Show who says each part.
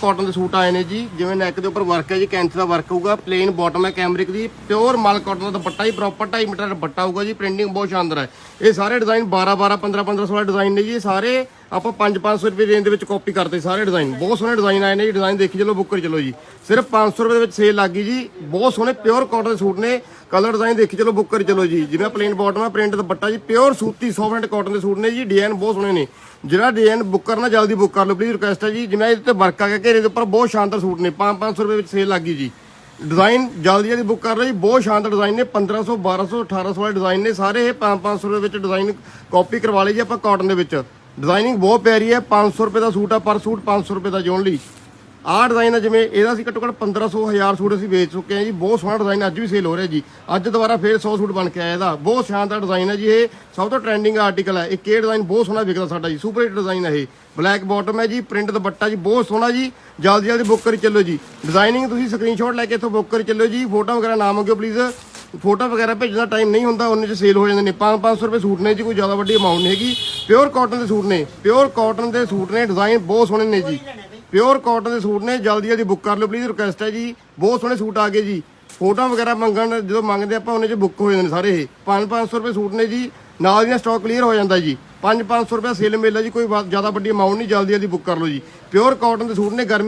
Speaker 1: Cotton ਦੇ suit ਆਏ ਨੇ ਜੀ, ਜਿਵੇਂ ਨੈਕ ਦੇ ਉੱਪਰ ਵਰਕ ਹੈ ਜੀ, ਕੈਂਚ ਦਾ ਵਰਕ ਹੋਊਗਾ ਪਲੇਨ ਬਾਟਮ ਹੈ ਕੈਮਰਿਕ ਦੀ ਪਿਓਰ ਮਲ ਕਾਟਨ ਦਾ ਦੁਪੱਟਾ ਹੀ ਪ੍ਰੋਪਰ 2.5 ਮੀਟਰ ਦਾ ਦੁਪੱਟਾ ਹੋਊਗਾ ਜੀ ਪ੍ਰਿੰਟਿੰਗ ਬਹੁਤ ਸ਼ਾਨਦਾਰ ਹੈ। ਇਹ ਸਾਰੇ ਡਿਜ਼ਾਈਨ 12 12 15 15 16 ਡਿਜ਼ਾਈਨ ਨੇ ਜੀ, ਇਹ ਸਾਰੇ ਆਪਾਂ 5 500 ਰੁਪਏ ਰੇਂਜ ਦੇ ਵਿੱਚ ਕਾਪੀ ਕਰਤੇ ਸਾਰੇ ਡਿਜ਼ਾਈਨ ਬਹੁਤ ਸੋਹਣੇ ਡਿਜ਼ਾਈਨ ਆਏ ਨੇ ਜੀ ਡਿਜ਼ਾਈਨ ਦੇਖੀ ਚਲੋ, ਬੁੱਕ ਕਰੀ ਚਲੋ ਜੀ। ਸਿਰਫ 500 ਰੁਪਏ ਦੇ ਵਿੱਚ ਸੇਲ ਲੱਗ ਗਈ ਜੀ। ਬਹੁਤ ਸੋਹਣੇ ਪਿਓਰ ਕਾਟਨ ਦੇ ਸੂਟ ਨੇ। ਕਲਰ ਡਿਜ਼ਾਈਨ ਦੇਖੀ ਚਲੋ, ਬੁੱਕ ਕਰ ਚਲੋ ਜੀ। ਜਿਵੇਂ ਪਲੇਨ ਬਾਟਮ ਆ ਪ੍ਰਿੰਟ ਦੁਪੱਟਾ ਜੀ ਪਿਓਰ ਸੂਤੀ ਸੌਫਟ ਕਾਟਨ ਦੇ ਸੂਟ ਨੇ ਜੀ। ਡਿਜ਼ਾਈਨ ਬਹੁਤ ਸੋਹਣੇ ਨੇ। ਜਿਹੜਾ ਡਿਜ਼ਾਈਨ ਬੁੱਕ ਕਰਨਾ ਜਲਦੀ ਬੁੱਕ ਕਰ ਲਓ ਪਲੀਜ਼ ਰਿਕੁਐਸਟ ਹੈ ਜੀ। ਜਿਵੇਂ ਇਹਦੇ ਤੇ ਵਰਕ ਆ ਗਿਆ, ਘੇਰੇ ਦੇ ਉੱਪਰ ਬਹੁਤ ਸ਼ਾਨਦਾਰ ਸੂਟ ਨੇ। 5-500 ਰੁਪਏ ਵਿੱਚ ਸੇਲ ਲੱਗੀ ਜੀ। ਡਿਜ਼ਾਈਨ ਜਲਦੀ ਜਲਦੀ ਬੁੱਕ ਕਰ ਲਓ ਜੀ। ਬਹੁਤ ਸ਼ਾਨਦਾਰ ਡਿਜ਼ਾਈਨ ਨੇ। 1500 1200 1800 ਵਾਲੇ ਡਿਜ਼ਾਈਨ ਨੇ। ਸਾਰੇ ਇਹ 5-500 ਰੁਪਏ ਵਿੱਚ ਡਿਜ਼ਾਈਨ ਕਾਪੀ ਕਰਵਾ ਲਈ ਜੀ ਆਪਾਂ ਕਾਟਨ ਦੇ ਵਿੱਚ। ਡਿਜ਼ਾਈਨਿੰਗ ਬਹੁਤ ਪਿਆਰੀ ਹੈ 500 ਰੁਪਏ ਦਾ ਸੂਟ ਆ, ਪਰ ਸੂਟ 500 ਰੁਪਏ ਦਾ ਜੋਨ ਲਈ। ਆਹ ਡਿਜ਼ਾਈਨ ਹੈ ਜਿਵੇਂ ਇਹਦਾ ਅਸੀਂ ਘੱਟੋ ਘੱਟ 1500 1000 ਸੂਟ ਅਸੀਂ ਵੇਚ ਚੁੱਕੇ ਹਾਂ ਜੀ। ਬਹੁਤ ਸੋਹਣਾ ਡਿਜ਼ਾਈਨ ਅੱਜ ਵੀ ਸੇਲ ਹੋ ਰਿਹਾ ਜੀ। ਅੱਜ ਦੁਬਾਰਾ ਫੇਰ 100 ਸੂਟ ਬਣ ਕੇ ਆਇਆ ਇਹਦਾ। ਬਹੁਤ ਸ਼ਾਨਦਾਰ ਡਿਜ਼ਾਈਨ ਹੈ ਜੀ ਇਹ। ਸਭ ਤੋਂ ਟ੍ਰੈਂਡਿੰਗ ਆਰਟੀਕਲ ਹੈ ਇਹ ਕੇ ਡਿਜ਼ਾਈਨ ਬਹੁਤ ਸੋਹਣਾ ਵਿਕਦਾ ਸਾਡਾ ਜੀ। ਸੁਪਰ ਹਿੱਟ ਡਿਜ਼ਾਈਨ ਹੈ ਇਹ। ਬਲੈਕ ਬਾਟਮ ਹੈ ਜੀ ਪ੍ਰਿੰਟ ਦੁਪੱਟਾ ਜੀ, ਬਹੁਤ ਸੋਹਣਾ ਜੀ। ਜਲਦੀ ਜਲਦੀ ਬੁੱਕ ਕਰੀ ਚੱਲੋ ਜੀ। ਡਿਜ਼ਾਈਨਿੰਗ ਤੁਸੀਂ ਸਕਰੀਨਸ਼ਾਟ ਲੈ ਕੇ ਇੱਥੋਂ ਬੁੱਕ ਕਰੀ ਚੱਲੋ ਜੀ। ਫੋਟੋ ਵਗੈਰਾ ਨਾ ਮੰਗਿਓ ਪਲੀਜ਼ ਫੋਟੋ ਵਗੈਰਾ ਭੇਜਣ ਦਾ ਟਾਈਮ ਨਹੀਂ ਹੁੰਦਾ, ਉਹਨੇ ਚ ਸੇਲ ਹੋ ਜਾਂਦੇ ਨੇ। 5-500 ਰੁਪਏ ਸੂਟ ਨੇ ਜੀ, ਕੋਈ ਜ਼ਿਆਦਾ ਵੱਡੀ ਅਮਾਉਂਟ ਨਹੀਂ ਹੈਗੀ। ਪਿਓਰ ਕਾਟਨ ਦੇ ਸੂਟ ਨੇ। ਪਿਓਰ ਕਾਟਨ ਦੇ ਸੂਟ ਨੇ ਡਿਜ਼ਾਈਨ ਬਹੁਤ ਸੋਹਣੇ ਨੇ ਜੀ। ਪਿਓਰ ਕਾਟਨ ਦੇ ਸੂਟ ਨੇ, ਜਲਦੀ ਜਲਦੀ ਬੁੱਕ ਕਰ ਲਓ ਪਲੀਜ਼ ਰਿਕੁਐਸਟ ਹੈ ਜੀ। ਬਹੁਤ ਸੋਹਣੇ ਸੂਟ ਆ ਗਏ ਜੀ। ਫੋਟੋ ਵਗੈਰਾ ਮੰਗਣ, ਜਦੋਂ ਮੰਗਦੇ ਆਪਾਂ, ਉਹਨੇ ਚ ਬੁੱਕ ਹੋ ਜਾਂਦੇ ਨੇ ਸਾਰੇ ਇਹ। 5-500 ਰੁਪਏ ਸੂਟ ਨੇ ਜੀ। ਨਾਲ ਦੀਆਂ ਸਟਾਕ ਕਲੀਅਰ ਹੋ ਜਾਂਦਾ ਜੀ। 5-500 ਰੁਪਏ ਸੇਲ ਮੇਲਾ ਜੀ, ਕੋਈ ਵਾ- ਜ਼ਿਆਦਾ ਵੱਡੀ ਅਮਾਉਂਟ ਨਹੀਂ, ਜਲਦੀ ਜਲਦੀ ਬੁੱਕ ਕਰ ਲਓ ਜੀ। ਪਿਓਰ ਕਾਟਨ ਦੇ ਸੂਟ ਨੇ, ਗਰਮੀ